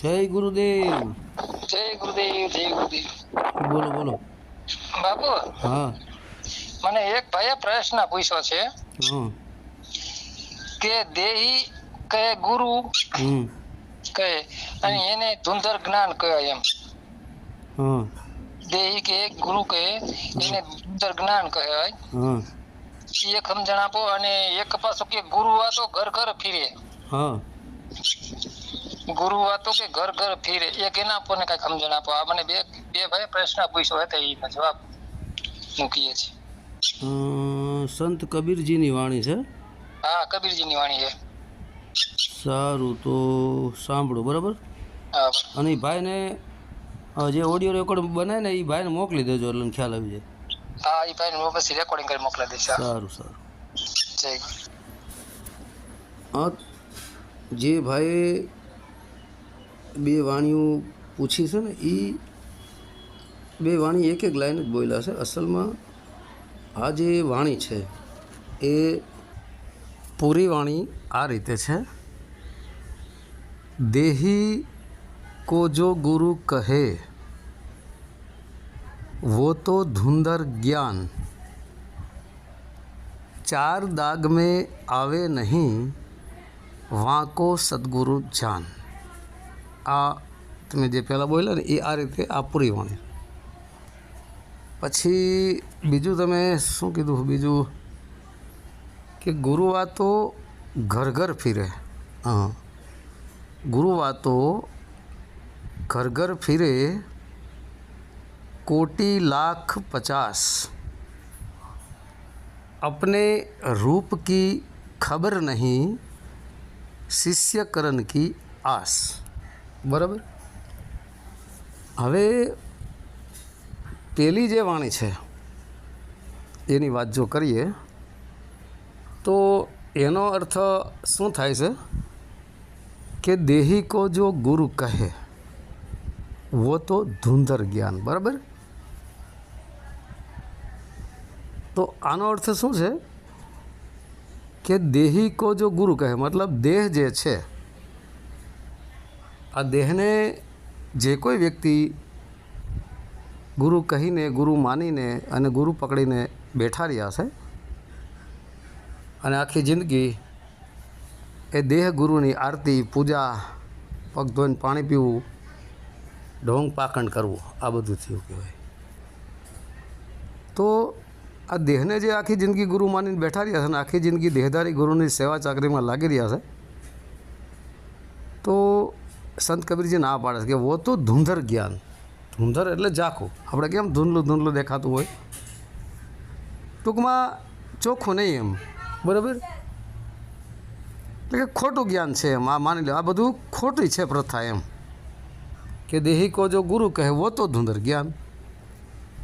જય ગુરુદેવ. જય ગુરુદેવ જય ગુરુદેવ. બોલો બોલો. બાપુ હા. મને એક ભાઈએ પ્રશ્ન પૂછ્યો છે. કે દેહી કહે ગુરુ? કહે અને એને ધુંધર જ્ઞાન કહે એમ. દેહી કે ગુરુ કહે એને ધુંધર જ્ઞાન કહેવાય એક સમજણ આપો અને એક પાછું કે ગુરુ આ તો ઘર ઘર ફીરે. હા. ગુરુ વાતો કે ઘર ઘર ફીરે એક એના આપો કઈ સમજણ આપો? આ મને બે બે ભાઈ પ્રશ્ન પૂછ્યો હતો એના જવાબ મૂકીએ છીએ. સંત કબીરજીની વાણી છે? હા કબીરજીની વાણી છે. સારું તો સાંભળો બરાબર? હા અને એ ભાઈને જે ઓડિયો રેકોર્ડ બનાવે ને એ ભાઈને મોકલી દેજો એટલે ખ્યાલ આવી જાય. હા એ ભાઈ હું પછી રેકોર્ડિંગ કરી મોકલી દઈશ. સારું સારું. જય જે ભાઈએ બે વાણીઓ પૂછી છે ને એ બે વાણી એક એક લાઈન જ બોલ્યા છે અસલમાં આ જે વાણી છે એ પૂરી વાણી આ રીતે છે દેહી કો જો ગુરુ કહે वो तो धुंधर ज्ञान चार दाग में आवे नहीं વાંકો સદગુરુ જાન આ તમે જે પહેલાં બોલ્યા ને એ આ રીતે આ પૂરી વાણી પછી બીજું તમે શું કીધું બીજું કે ગુરુ વાતો ઘર ઘર ફીરે હા ગુરુ વાતો ઘર ઘર ફીરે कोटि लाख पचास अपने रूप की खबर नहीं શિષ્યકરણ કી આસ બરાબર? હવે પેલી જે વાણી છે, એની વાત જો કરીએ, તો એનો અર્થ શું થાય છે? કે દેહી કો જો ગુરુ કહે, વો તો ધુંધર જ્ઞાન, બરાબર? તો આનો અર્થ શું છે? કે દેહી કો જો ગુરુ કહે, મતલબ દેહ જે છે આ દેહને જે કોઈ વ્યક્તિ ગુરુ કહીને, ગુરુ માનીને અને ગુરુ પકડીને બેઠા રહ્યા છે અને આખી જિંદગી એ દેહ ગુરુની આરતી, પૂજા પગ ધોઈને પાણી પીવું, ઢોંગ પાકણ કરવું, આ બધું થયું કહેવાય. તો આ દેહને જે આખી જિંદગી ગુરુ માનીને બેઠા રહ્યા છે અને આખી જિંદગી દેહધારી ગુરુની સેવા ચાકરીમાં લાગી રહ્યા છે, તો સંત કબીરજી ના પાડે છે કે વો તો ધૂંધર જ્ઞાન. ધૂંધર એટલે ઝાખું. આપણે કેમ ધૂંધલું ધૂંધલું દેખાતું હોય? ટૂંકમાં ચોખ્ખું નહીં એમ. બરાબર? એટલે કે ખોટું જ્ઞાન છે એમ. આ માની લો, આ બધું ખોટી છે પ્રથા એમ. કે દેહી કો જો ગુરુ કહે, વો તો ધૂંધર જ્ઞાન.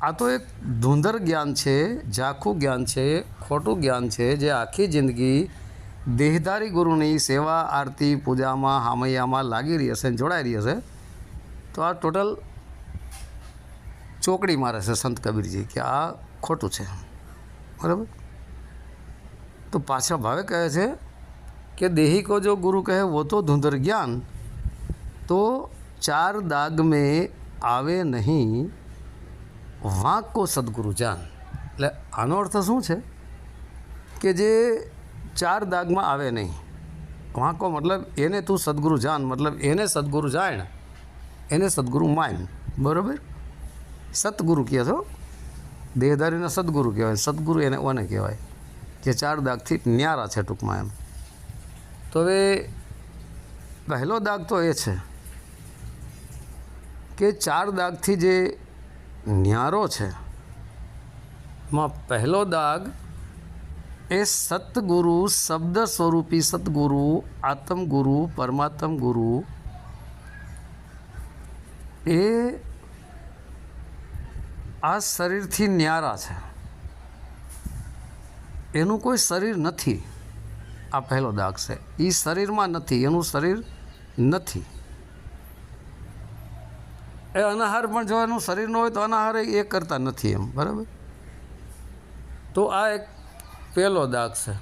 આ તો એક ધૂંધર જ્ઞાન છે, ઝાખું જ્ઞાન છે, ખોટું જ્ઞાન છે, જે આખી જિંદગી દેહધારી ગુરુની સેવા, આરતી, પૂજામાં, હામૈયામાં લાગી રહી હશે જોડાઈ રહી હશે, તો આ ટોટલ ચોકડી મારે છે સંત કબીરજી કે આ ખોટું છે. બરાબર? તો પાછા ભાવે કહે છે કે દેહી કો જો ગુરુ કહે વો તો ધૂંધર જ્ઞાન, તો ચાર દાગ મેં આવે નહીં, વાંકો સદગુરુ જાન. એટલે આનો અર્થ શું છે? કે જે ચાર દાગમાં આવે નહીં. વાંકો મતલબ એને તું સદગુરુ જાણ મતલબ એને સદગુરુ જાણ, એને સદગુરુ માન. બરાબર? સતગુરુ કહે છો દેહધારીને સદગુરુ કહેવાય, સદગુરુ એને ઓને કહેવાય જે ચાર દાગથી ન્યારા છે ટૂંકમાં એમ. તો હવે પહેલો દાગ તો એ છે, કે ચાર દાગથી જે ન્યારો છે માં પહેલો દાગ એ સતગુરુ શબ્દ સ્વરૂપી સતગુરુ, આત્મગુરુ પરમાત્મ ગુરુ એ આ શરીરથી ન્યારા છે. એનું કોઈ શરીર નથી. આ પહેલો દાગ છે. એ શરીરમાં નથી, એનું શરીર નથી. એ અનાહાર પણ જો એનું શરીર ન હોય તો અનાહાર એ કરતા નથી એમ, બરાબર? તો આ એક પહેલો દાગ છે.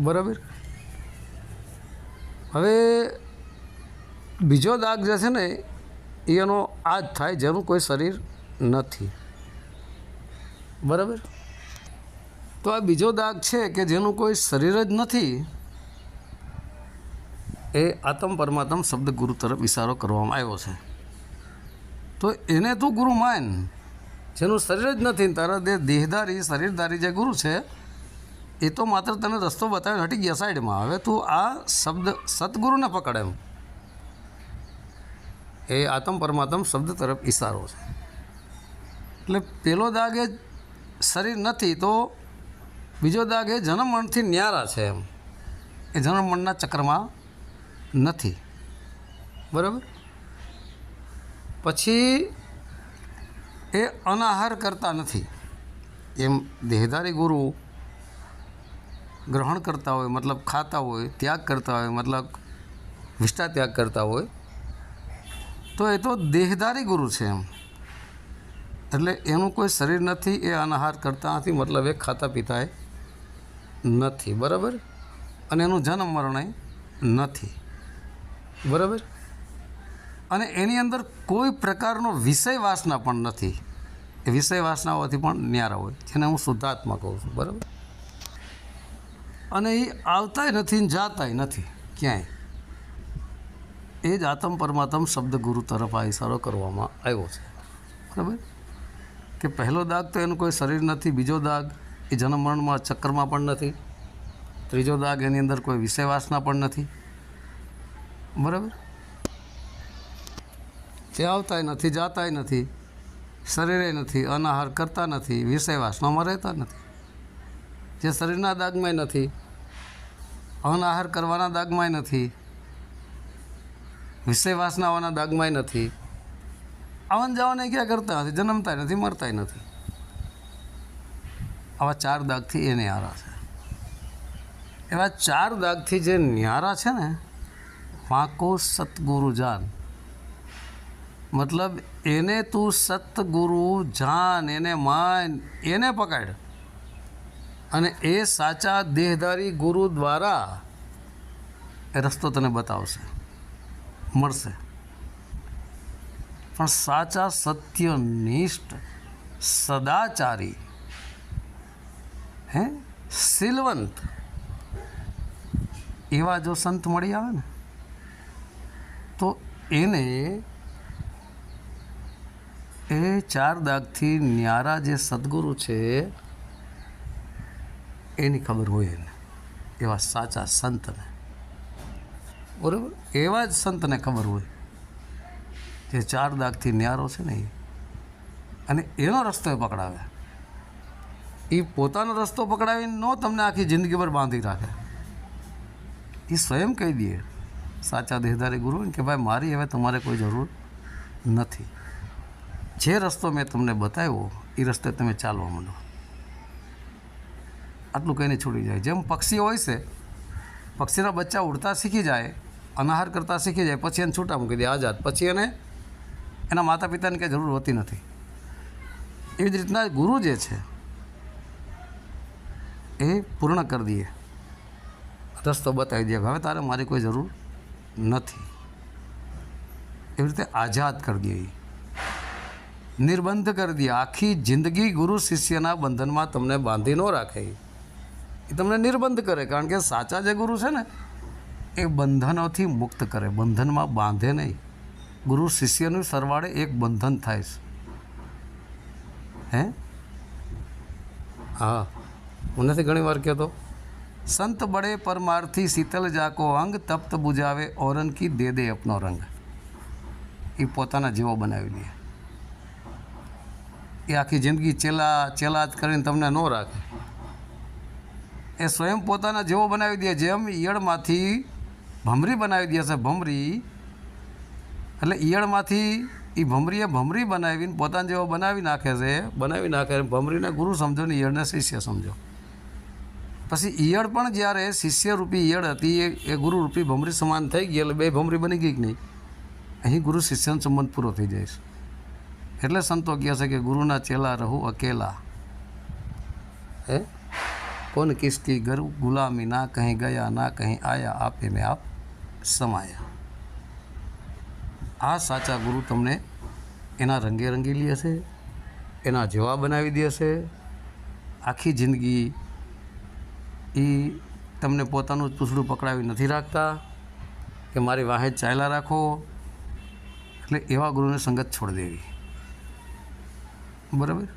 બરાબર? હવે બીજો દાગ જે છે ને, એનો આ જ થાય જેનું કોઈ શરીર નથી. બરાબર? તો આ બીજો દાગ છે કે જેનું કોઈ શરીર જ નથી, એ આત્મ પરમાત્મ શબ્દ ગુરુ તરફ ઇશારો કરવામાં આવ્યો છે. તો એને તું ગુરુ માન. જેનું શરીર જ નથી તારા દેહ દેહધારી, શરીરધારી જે ગુરુ છે એ તો માત્ર તને રસ્તો બતાવીને હટી ગયા સાઈડમાં. હવે તું આ શબ્દ સદગુરુને પકડ એમ. એ આત્મ પરમાત્મ શબ્દ તરફ ઇશારો છે. એટલે પેલો દાગ એ શરીર નથી તો બીજો દાગ એ જનમણથી ન્યારા છે એમ. એ જન્મ ચક્રમાં નથી. બરાબર? પછી એ અનાહાર કરતા નથી. એમ દેહધારી ગુરુ ગ્રહણ કરતા હોય, મતલબ ખાતા હોય, ત્યાગ કરતા હોય, મતલબ વિષ્ઠા ત્યાગ કરતા હોય, તો એ તો દેહધારી ગુરુ છે એમ. એટલે એનું કોઈ શરીર નથી, એ અનાહાર કરતા નથી, મતલબ એ ખાતા પીતા એ નથી, બરાબર? અને એનું જન્મ મરણ નથી, બરાબર? અને એની અંદર કોઈ પ્રકારનો વિષય વાસના પણ નથી. એ વિષય વાસનાઓથી પણ ન્યારા હોય, જેને હું શુદ્ધાત્મા કહું છું, બરાબર? અને એ આવતાય નથી ને જાતાય નથી. ક્યાંય? એ જ આતમ પરમાત્મ શબ્દ ગુરુ તરફ આ ઇશારો કરવામાં આવ્યો છે. બરાબર? કે પહેલો દાગ તો એનું કોઈ શરીર નથી, બીજો દાગ એ જન્મ મરણમાં ચક્કરમાં પણ નથી, ત્રીજો દાગ એની અંદર કોઈ વિષય વાસના પણ નથી. બરાબર? તે આવતાય નથી, જાતાય નથી, શરીરે નથી, અનાહાર કરતા નથી વિષય વાસનામાં રહેતા નથી. જે શરીરના દાગમાંય નથી અનાહાર કરવાના દાગમાંય નથી. વિષય આવવાના દાગમાંય નથી. આવન જવાને ક્યાં કરતા નથી જન્મતાય નથી, મરતાય નથી. આવા ચાર દાગથી એ ન્યારા છે. એવા ચાર દાગથી જે ન્યારા છે ને, વાંકો સતગુરુ જાન. મતલબ એને તું સતગુરુ જાન, એને માન, એને પકડ. અને એ સાચા દેહધારી ગુરુ દ્વારા એ રસ્તો તને બતાવશે. મળશે. પણ સાચા સત્યનિષ્ઠ સદાચારી, હે, સિલવંત, એવા જો સંત મળી આવે ને, તો એને એ ચાર દાગથી ન્યારા જે સદગુરુ છે એની ખબર હોય એને. એવા સાચા સંતને. બરાબર? એવા જ સંતને ખબર હોય. જે ચાર દાગથી ન્યારો છે ને એ. અને એનો રસ્તો પકડાવે. એ પોતાનો રસ્તો પકડાવીને ન તમને આખી જિંદગીભર બાંધી રાખે. એ સ્વયં કહી દે, સાચા દેહધારી ગુરુ કે ભાઈ મારી હવે તમારે કોઈ જરૂર નથી. જે રસ્તો મેં તમને બતાવ્યો એ રસ્તે તમે ચાલવા માંડો. આટલું કહીને છોડી જાય. જેમ પક્ષી હોય છે, પક્ષીના બચ્ચા ઉડતા શીખી જાય, અનાહાર કરતાં શીખી જાય, પછી એને છૂટા મૂકી દે, આઝાદ. પછી એને એના માતા પિતાની કંઈ જરૂર હોતી નથી. એવી જ રીતના ગુરુ જે છે, એ પૂર્ણ કરી દઈએ રસ્તો બતાવી દે હવે તારે મારી કોઈ જરૂર નથી. એવી રીતે આઝાદ કરી દઈએ નિર્બંધ કરી દે. આખી જિંદગી ગુરુ શિષ્યના બંધનમાં તમને બાંધી ન રાખે. એ. તમને નિર્બંધ કરે કારણ કે સાચા જે ગુરુ છે ને એ બંધનોથી મુક્ત કરે બંધનમાં બાંધે નહીં. ગુરુ શિષ્યનું સરવાળે એક બંધન થાય છે. હે? હા. હું નથી ઘણી વાર કહેતો. સંત બડે પરમારથી શીતલ જાકો અંગ તપ્ત બુજાવે ઓરન કી દે દે અપનો રંગ. એ પોતાના જેવો બનાવી લે. એ આખી જિંદગી ચેલા ચેલા જ કરીને તમને ન રાખે. એ સ્વયં પોતાના જેવો બનાવી દે, જેમ ઈયળમાંથી ભમરી બનાવી દે છે, ભમરી. એટલે ઈયળમાંથી એ ભમરીએ ભમરી બનાવીને પોતાના જેવો બનાવી નાખે છે. બનાવી નાખે ભમરીને ગુરુ સમજો ને ઈયળને શિષ્ય સમજો. પછી ઈયળ પણ જ્યારે શિષ્યરૂપી ઈયળ હતી એ ગુરુરૂપી ભમરી સમાન થઈ ગઈ, એટલે બે ભમરી બની ગઈ કે નહીં? અહીં ગુરુ શિષ્યનો સંબંધ પૂરો થઈ જાય છે. એટલે સંતો કહે છે કે ગુરુના ચેલા રહું અકેલા. હે? કોણ કિસકી ગરુ ગુલામી ના કहीं ગયા ના કहीं આયા આપે મેં આપ સમાયા આ સાચા ગુરુ તમને એના રંગે રંગીલી હશે એના જેવા બનાવી દેશે આખી જિંદગી એ તમને પોતાનું પૂછડું પકડાવી નથી રાખતા કે મારી વાહે ચાલ્યા રાખો એટલે એવા ગુરુને સંગત છોડી દેવી બરાબર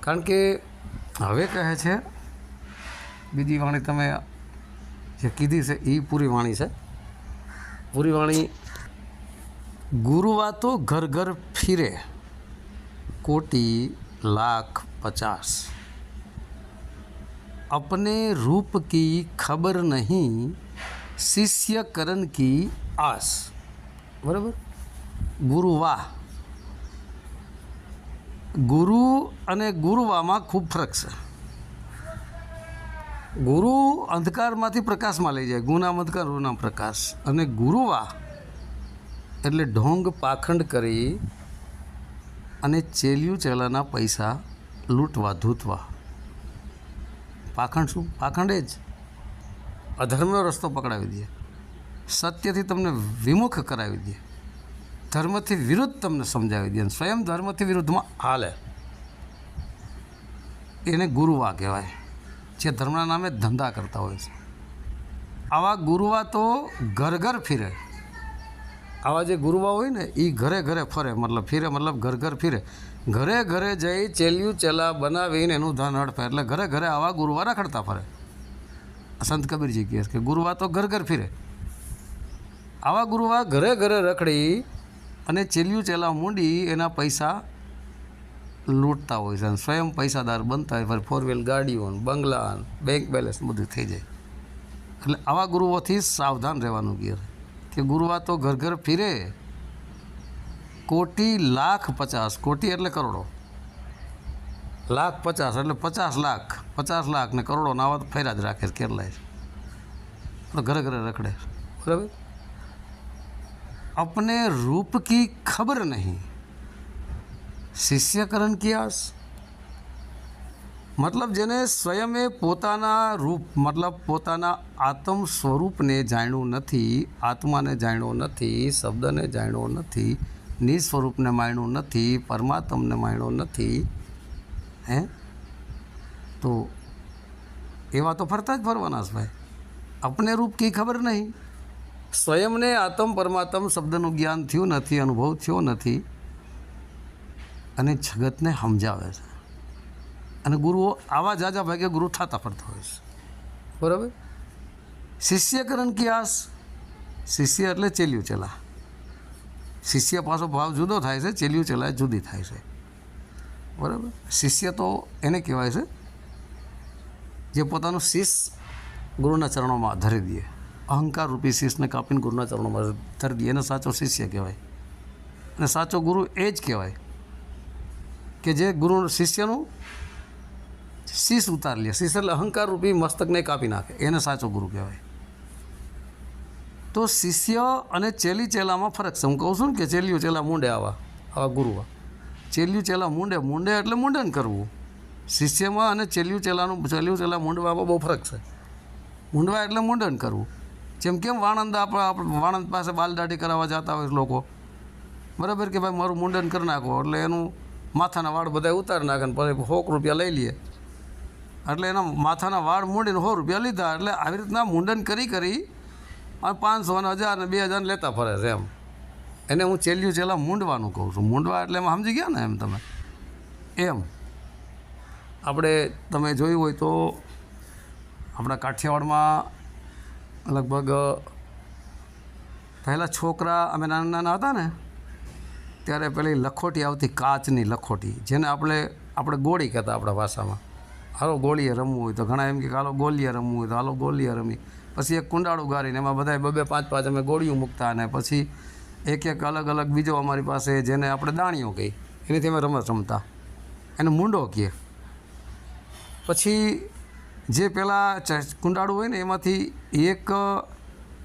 કારણ કે હવે કહે છે બીજી વાણી તમે જે કીધી છે એ પૂરી વાણી છે પૂરી વાણી ગુરુવા તો ઘર ઘર ફિરે કોટી લાખ પચાસ अपने रूप की खबर नहीं शिष्य करण की आस બરાબર ગુરુ વાહ ગુરુ અને ગુરુવામાં ખૂબ ફરક છે ગુરુ અંધકારમાંથી પ્રકાશમાં લઈ જાય. ગુના ગુનામ પ્રકાશ. અને ગુરુવા એટલે ઢોંગ પાખંડ કરી અને ચેલિયું ચેલાના પૈસા લૂંટવા, ધૂતવા. પાખંડ શું? પાખંડ જ અધર્મનો રસ્તો પકડાવી દે. સત્યથી તમને વિમુખ કરાવી દે. ધર્મથી વિરુદ્ધ તમને સમજાવી દે. સ્વયં ધર્મથી વિરુદ્ધમાં હાલે. એને ગુરુવા કહેવાય. જે ધર્મના નામે ધંધા કરતા હોય છે. આવા ગુરુવા તો ઘર ઘર ફિરે. આવા જે ગુરુવા હોય ને એ ઘરે ઘરે ફરે. મતલબ ફિરે, મતલબ ઘર ઘર ફિરે. ઘરે ઘરે જઈ ચેલ્યું, ચેલા બનાવીને એનું ધન હડપે એટલે ઘરે ઘરે આવા ગુરુવા રખડતા ફરે. સંત કબીરજી કહે કે ગુરુવા તો ઘર ઘર ફિરે. આવા ગુરુવા ઘરે ઘરે રખડી અને ચેલિયું, ચેલા મૂંડી એના પૈસા લૂંટતા હોય છે અને સ્વયં પૈસાદાર બનતા હોય, ફરી ફોર વ્હીલ ગાડીઓ બંગલા બેંક બેલેન્સ બધું થઈ જાય. એટલે આવા ગુરુઓથી સાવધાન રહેવાનું ગીર. કે ગુરુવા તો ઘર ઘર ફીરે. કોટી લાખ પચાસ, કોટી એટલે કરોડો. લાખ પચાસ એટલે પચાસ લાખ પચાસ લાખ ને કરોડો નાવા તો ફેરા જ રાખે કેરલાએ તો ઘરે ઘરે રખડે. બરાબર? અપને રૂપ કી ખબર નહીં. શિષ્યકરણ ક્યાસ? મતલબ જેને સ્વયંએ પોતાના રૂપ, મતલબ પોતાના આત્મ સ્વરૂપને જાણ્યું નથી, આત્માને જાણ્યો નથી, શબ્દને જાણ્યો નથી, નિસ્વરૂપને માણ્યું નથી, પરમાત્મને માણ્યો નથી, હે? તો એવા તો ફરતા જ ફરવાના છે ભાઈ. આપણે રૂપ કી ખબર નહીં. સ્વયંને આત્મ પરમાત્મ શબ્દનું જ્ઞાન થયું નથી, અનુભવ થયો નથી. અને જગતને સમજાવે છે. અને ગુરુઓ આવા જાજા ભાગે ગુરુ થતા ફરતા હોય છે. બરાબર? શિષ્યકરણ કી આસ? શિષ્ય એટલે ચેલ્યું ચેલા. શિષ્ય પાછો ભાવ જુદો થાય છે, ચેલ્યું ચેલા જુદી થાય છે. બરાબર? શિષ્ય તો એને કહેવાય છે, જે પોતાનું શિષ ગુરુના ચરણોમાં ધરી દે. અહંકાર રૂપી શિષને કાપીને ગુરુના ચરણોમાં ધરી દે. એને સાચો શિષ્ય કહેવાય. અને સાચો ગુરુ એ જ કહેવાય. કે જે ગુરુ શિષ્યનું શીશ ઉતારી લે. શીશ એટલે અહંકાર રૂપી મસ્તકને કાપી નાખે. એને સાચો ગુરુ કહેવાય. તો શિષ્ય અને ચેલી ચેલામાં ફરક છે. હું કહું છું ને કે ચેલિયું ચેલા મૂંડે આવા આવા ગુરુવા ચેલિયું ચેલા મૂંડે મૂંડે એટલે મુંડન કરવું. શિષ્યમાં અને ચેલિયું ચેલાનું ચેલિયું ચેલા મૂંડવામાં બહુ ફરક છે. મૂંડવા એટલે મુંડન કરવું. જેમ કેમ વાણંદ આપણે વાણંદ પાસે બાલદાઢી કરાવવા જતા હોય લોકો. બરાબર કે ભાઈ મારું મુંડન કરી નાખો. એટલે એનું માથાના વાળ બધા ઉતારી નાખે ને પછી સોક રૂપિયા લઈ લઈએ એટલે એના માથાના વાળ મૂંડીને સો રૂપિયા લીધા. એટલે આવી રીતના મુંડન કરી કરી અને પાંચસો અને હજાર ને બે હજાર લેતા ફરે છે એમ. એને હું ચેલ્યું ચેલા મૂંડવાનું કહું છું. મૂંડવા એટલે એમ સમજી ગયા ને એમ તમે? એમ. આપણે તમે જોયું હોય તો આપણા કાઠિયાવાડમાં લગભગ પહેલાં છોકરા અમે નાના નાના હતા ને ત્યારે પેલી લખોટી આવતી, કાચની લખોટી, જેને આપણે આપણે ગોળી કહેતા આપણા ભાષામાં. હાલો ગોળીએ રમવું હોય તો ઘણા એમ કે હાલો ગોલીએ રમવું હોય તો હાલો ગોલીએ રમી પછી એક કુંડાળું ગારીને એમાં બધા બબે પાંચ પાંચ અમે ગોળીઓ મૂકતા અને પછી એક એક અલગ અલગ બીજો અમારી પાસે જેને આપણે દાણીઓ કહી એનાથી અમે રમત રમતા. એને મૂંડો કહે પછી જે પેલા ચ- કુંડાળું હોય ને એમાંથી એક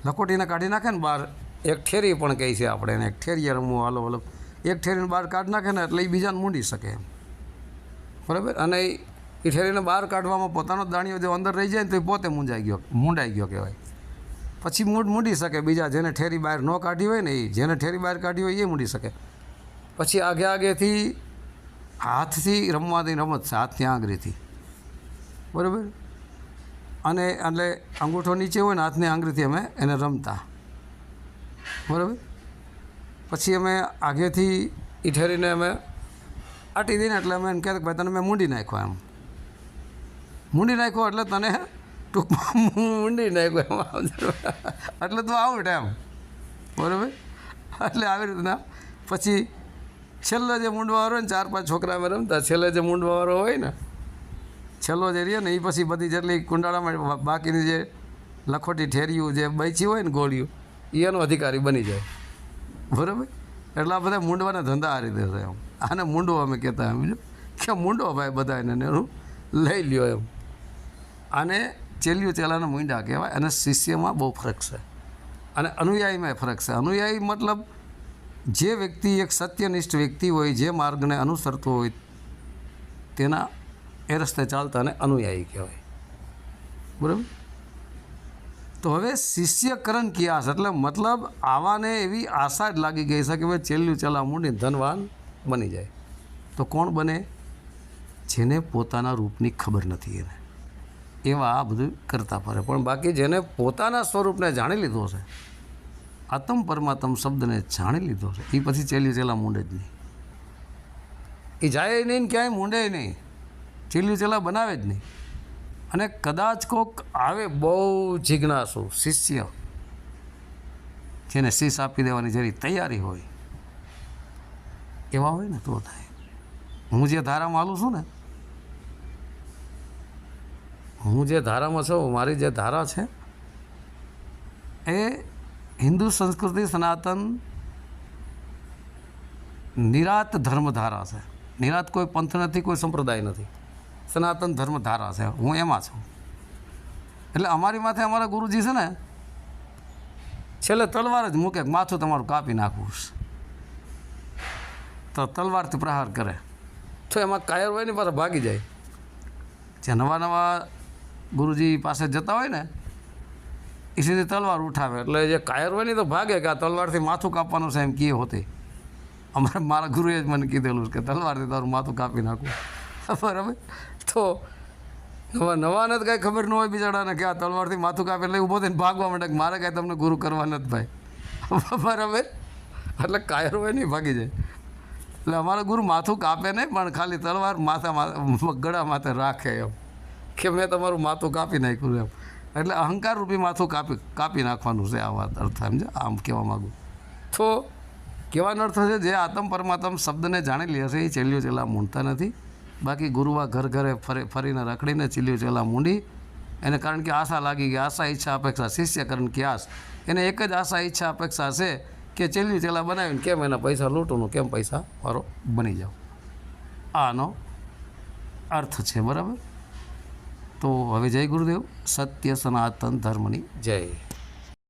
લખોટીને કાઢી નાખે ને બહાર, એક ઠેરી પણ કહે છે આપણે એને એક ઠેરીએ રમવું હાલો હાલો. એક ઠેરીને બહાર કાઢી નાખે ને એટલે એ બીજાને મૂંડી શકે એમ. બરાબર? અને એ ઠેરીને બહાર કાઢવામાં પોતાનો દાણીઓ જો અંદર રહી જાય ને તો એ પોતે મૂંઝાઈ ગયો મૂંડાઈ ગયો કહેવાય. પછી મૂડ મૂડી શકે. બીજા જેને ઠેરી બહાર ન કાઢી હોય ને એ જેને ઠેરી બહાર કાઢી હોય એ મૂડી શકે. પછી આગે આગેથી હાથથી રમવાની રમત છે હાથની આંગળીથી. બરાબર? અને એટલે અંગૂઠો નીચે હોય ને હાથની આંગળીથી અમે એને રમતા. બરાબર? પછી અમે આગેથી એ ઠેરીને અમે આટી દઈને એટલે અમે એમ કહેતા ભાઈ તને મેં મૂંડી નાખ્યો એમ. મૂંડી નાખ્યો એટલે તને ટૂંકમાં મૂંડી નાખ્યો એમ. એટલે તું આઉટ એમ. બરાબર? એટલે આવી રીતના. પછી છેલ્લો જે મૂંડવાવાળો હોય ને, ચાર પાંચ છોકરા અમે રમતા, છેલ્લે જે મૂંડવાવાળો હોય ને, છેલ્લો જે રહે ને એ પછી બધી જેટલી કુંડાળામાં બાકીની જે લખોટી ઠેરિયું જે બૈચી હોય ને ગોળીઓ એનો અધિકારી બની જાય. બરાબર? એટલે આ બધા મૂંડવાના ધંધા આ રીતે થાય એમ. આને મૂંડો અમે કહેતા એમ કે મૂંડો ભાઈ બધા એને એનું લઈ લ્યો એમ. આને ચેલ્યું ચેલાના મૂંડા કહેવાય અને શિષ્યમાં બહુ ફરક છે. અને અનુયાયીમાં ફરક છે. અનુયાયી મતલબ જે વ્યક્તિ એક સત્યનિષ્ઠ વ્યક્તિ હોય, જે માર્ગને અનુસરતો હોય, તેના એ રસ્તે ચાલતા અને અનુયાયી કહેવાય. બરાબર? તો હવે શિષ્યકરણ કિયાસ એટલે મતલબ આવાને એવી આશા જ લાગી ગઈ છે કે ભાઈ ચેલ્યું ચલા મૂંડી ધનવાન બની જાય. તો કોણ બને? જેને પોતાના રૂપની ખબર નથી એને. એવા આ બધું કરતા ફરે. પણ બાકી જેને પોતાના સ્વરૂપને જાણી લીધો છે, આત્મ પરમાત્મ શબ્દને જાણી લીધો છે એ પછી ચેલ્યું ચેલા મૂંડે જ નહીં. એ જાય નહીં ક્યાંય મૂંડે નહીં. ચેલ્યું ચેલા બનાવે જ નહીં. અને કદાચ કોક આવે બહુ જિજ્ઞાસુ, શિષ્ય, જેને શીશ આપી દેવાની જરી તૈયારી હોય, એવા હોય ને તો થાય. હું જે ધારામાં હાલું છું ને, હું જે ધારામાં છું, મારી જે ધારા છે, એ હિન્દુ સંસ્કૃતિ સનાતન નિરાત ધર્મધારા છે. નિરાત કોઈ પંથ નથી, કોઈ સંપ્રદાય નથી. સનાતન ધર્મ ધારા છે. હું એમાં છું. એટલે અમારી માથે અમારા ગુરુજી છે ને, છેલ્લે તલવાર જ મૂકે કે માથું તમારું કાપી નાખવું તો તલવારથી પ્રહાર કરે. તો એમાં કાયર હોય ને પાછા ભાગી જાય. જે નવા નવા ગુરુજી પાસે જતા હોય ને, એ સીધી તલવાર ઉઠાવે. એટલે જે કાયર હોય ને તો ભાગે કે આ તલવારથી માથું કાપવાનું છે એમ કીએ હોતી. અમારે મારા ગુરુએ જ મને કીધેલું કે તલવારથી તારું માથું કાપી નાખું. બરાબર? તો નવા નવાને જ કાંઈ ખબર ન હોય બિચારાને કે આ તલવારથી માથું કાપે એટલે ઊભો થઈને ભાગવા માંડે મારે કાંઈ તમને ગુરુ કરવા નથી ભાઈ. બરાબર? એટલે કાયર હોય નહીં ભાગી જાય. એટલે અમારા ગુરુ માથું કાપે નહીં, પણ ખાલી તલવાર માથા ગળા માથે રાખે એમ. કે મેં તમારું માથું કાપી નાખ્યું એમ. એટલે અહંકાર રૂપી માથું કાપી કાપી નાખવાનું છે આ વાત અર્થ સમજે આમ કહેવા માગું. તો કહેવાનો અર્થ છે, જે આત્મ પરમાત્મ શબ્દને જાણી લે છે, એ ચેલ્યો ચેલા મૂંડતા નથી. બાકી ગુરુવા ઘર ઘરે ફરી, ફરીને રખડીને ચીલ્યું ચેલા મૂંડી. એને કારણ કે આશા લાગી ગઈ, આશા ઈચ્છા અપેક્ષા, શિષ્ય કારણ કે ક્યાસ એને એક જ આશા ઈચ્છા અપેક્ષા છે કે ચેલ્યું ચેલા બનાવીને કેમ એના પૈસા લૂંટું કેમ પૈસા મારો બની જાઓ આનો અર્થ છે, બરાબર? તો હવે જય ગુરુદેવ, સત્ય સનાતન ધર્મની જય.